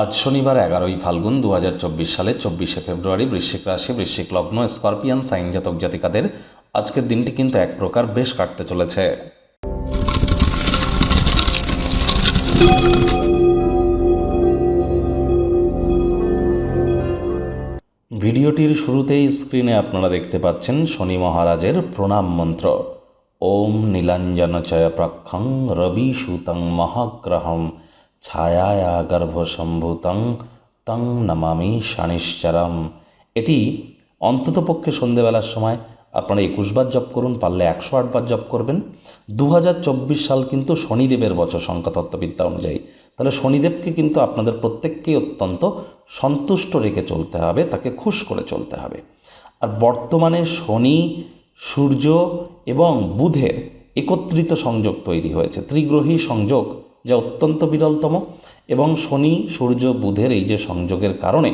আজ শনিবার এগারোই ফাল্গুন দু সালে চব্বিশে ফেব্রুয়ারি বৃশ্চিক রাশি, বৃশ্চিক লগ্ন, স্করপিয়ান সাইন জাতক জাতিকাদের আজকের দিনটি কিন্তু এক প্রকার বেশ কাটতে চলেছে। ভিডিওটির শুরুতেই স্ক্রিনে আপনারা দেখতে পাচ্ছেন শনি মহারাজের প্রণাম মন্ত্র। ওম নীলাঞ্জনচয় প্রক্ষং রবি সুতং মহাগ্রহম। ছায়ায়া গর্ভসম্ভূতং তং নমামি শানিশ্চরম এটি অন্ততপক্ষে সন্ধেবেলার সময় আপনারা একুশবার জপ করুন, পারলে একশো আটবার জপ করবেন। দু হাজার চব্বিশ সাল কিন্তু শনিদেবের বছর সংখ্যা তত্ত্ববিদ্যা অনুযায়ী। তাহলে শনিদেবকে কিন্তু আপনাদের প্রত্যেককেই অত্যন্ত সন্তুষ্ট রেখে চলতে হবে, তাকে খুশ করে চলতে হবে। আর বর্তমানে শনি, সূর্য এবং বুধের একত্রিত সংযোগ তৈরি হয়েছে, ত্রিগ্রহী সংযোগ। যা অত্যন্ত বিরলতম এবং শনি, সূর্য, বুধের এই যে সংযোগের কারণে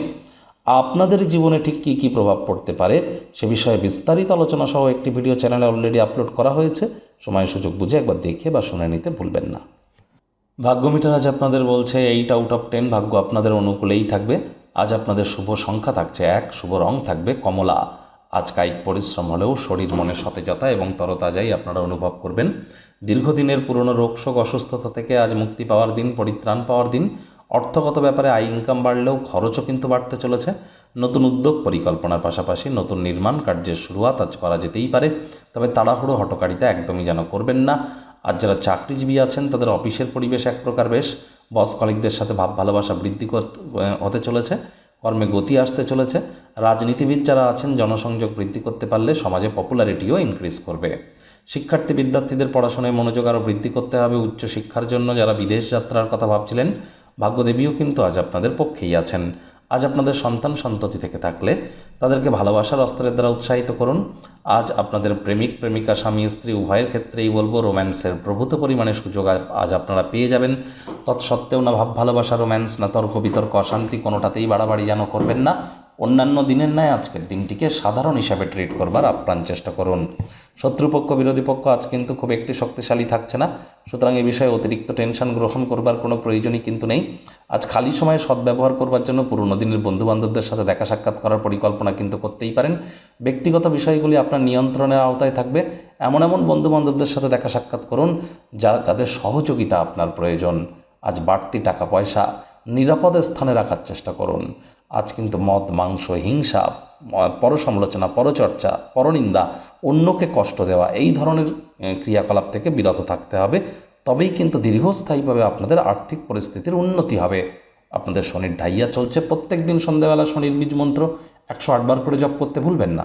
আপনাদের জীবনে ঠিক কী কী প্রভাব পড়তে পারে সে বিষয়ে বিস্তারিত আলোচনা সহ একটি ভিডিও চ্যানেলে অলরেডি আপলোড করা হয়েছে। সময় সুযোগ বুঝে একবার দেখে বা শুনে নিতে ভুলবেন না। ভাগ্য মিটার আজ আপনাদের বলছে এইট আউট অফ টেন ভাগ্য আপনাদের অনুকূলেই থাকবে। আজ আপনাদের শুভ সংখ্যা থাকছে এক, শুভ রং থাকবে কমলা। আজ কায়িক পরিশ্রম হলেও শরীর মনে সতেজতা এবং তরতাজাই আপনারা অনুভব করবেন। দীর্ঘদিনের পুরনো রোগশোক অসুস্থতা থেকে আজ মুক্তি পাওয়ার দিন, পরিত্রাণ পাওয়ার দিন। অর্থগত ব্যাপারে আয় ইনকাম বাড়লেও খরচও কিন্তু বাড়তে চলেছে। নতুন উদ্যোগ পরিকল্পনার পাশাপাশি নতুন নির্মাণ কার্যের শুরুয়াত আজ করা যেতেই পারে। তবে তাড়াহুড়ো হটকারিতা একদমই যেন করবেন না। আর যারা চাকরিজীবী আছেন, তাদের অফিসের পরিবেশ এক প্রকার বেশ। বস কলিকদের সাথে ভাব ভালোবাসা বৃদ্ধি হতে চলেছে। কর্মে গতি আসতে চলেছে রাজনীতিবিদ যারা আছেন জনসংযোগ বৃদ্ধি করতে পারলে সমাজে পপুলারিটিও ইনক্রিজ করবে। শিক্ষার্থী বিদ্যার্থীদের পড়াশোনায় মনোযোগ আরও বৃদ্ধি করতে হবে উচ্চশিক্ষার জন্য। যারা বিদেশ যাত্রার কথা ভাবছিলেন, ভাগ্যদেবীও কিন্তু আজ আপনাদের পক্ষেই আছেন। আজ আপনাদের সন্তান সন্ততি থেকে থাকলে তাদেরকে ভালোবাসার অস্ত্রের দ্বারা উৎসাহিত করুন। আজ আপনাদের প্রেমিক, প্রেমিকা, স্বামী, স্ত্রী উভয়ের ক্ষেত্রেই বলব রোম্যান্সের প্রভূত পরিমাণে সুযোগ আজ আপনারা পেয়ে যাবেন। তৎসত্ত্বেও না ভাব ভালোবাসা রোম্যান্স, না তর্ক, বিতর্ক, অশান্তি কোনোটাতেই বাড়াবাড়ি যেন করবেন না। অন্যান্য দিনের ন্যায় আজকের দিনটিকে সাধারণ হিসাবে ট্রিট করবার আপ্রাণ চেষ্টা করুন। শত্রুপক্ষ, বিরোধী পক্ষ আজ কিন্তু খুব একটি শক্তিশালী থাকছে না। সুতরাং এ বিষয়ে অতিরিক্ত টেনশন গ্রহণ করবার কোনো প্রয়োজনই কিন্তু নেই। আজ খালি সময়ে সদ্ব্যবহার করবার জন্য পুরনো দিনের বন্ধুবান্ধবদের সাথে দেখা সাক্ষাৎ করার পরিকল্পনা কিন্তু করতেই পারেন। ব্যক্তিগত বিষয়গুলি আপনার নিয়ন্ত্রণের আওতায় থাকবে। এমন এমন বন্ধুবান্ধবদের সাথে দেখা সাক্ষাৎ করুন যা যাদের সহযোগিতা আপনার প্রয়োজন। আজ বাড়তি টাকা পয়সা নিরাপদ স্থানে রাখার চেষ্টা করুন। আজ কিন্তু মদ, মাংস, হিংসা পরসমালোচনা, পরচর্চা, পরনিন্দা, অন্যকে কষ্ট দেওয়া এই ধরনের ক্রিয়াকলাপ থেকে বিরত থাকতে হবে। তবেই কিন্তু দীর্ঘস্থায়ীভাবে আপনাদের আর্থিক পরিস্থিতির উন্নতি হবে। আপনাদের শনির ঢাইয়া চলছে প্রত্যেক দিন সন্ধ্যাবেলা শনির বীজ মন্ত্র। একশো আটবার করে জপ করতে ভুলবেন না।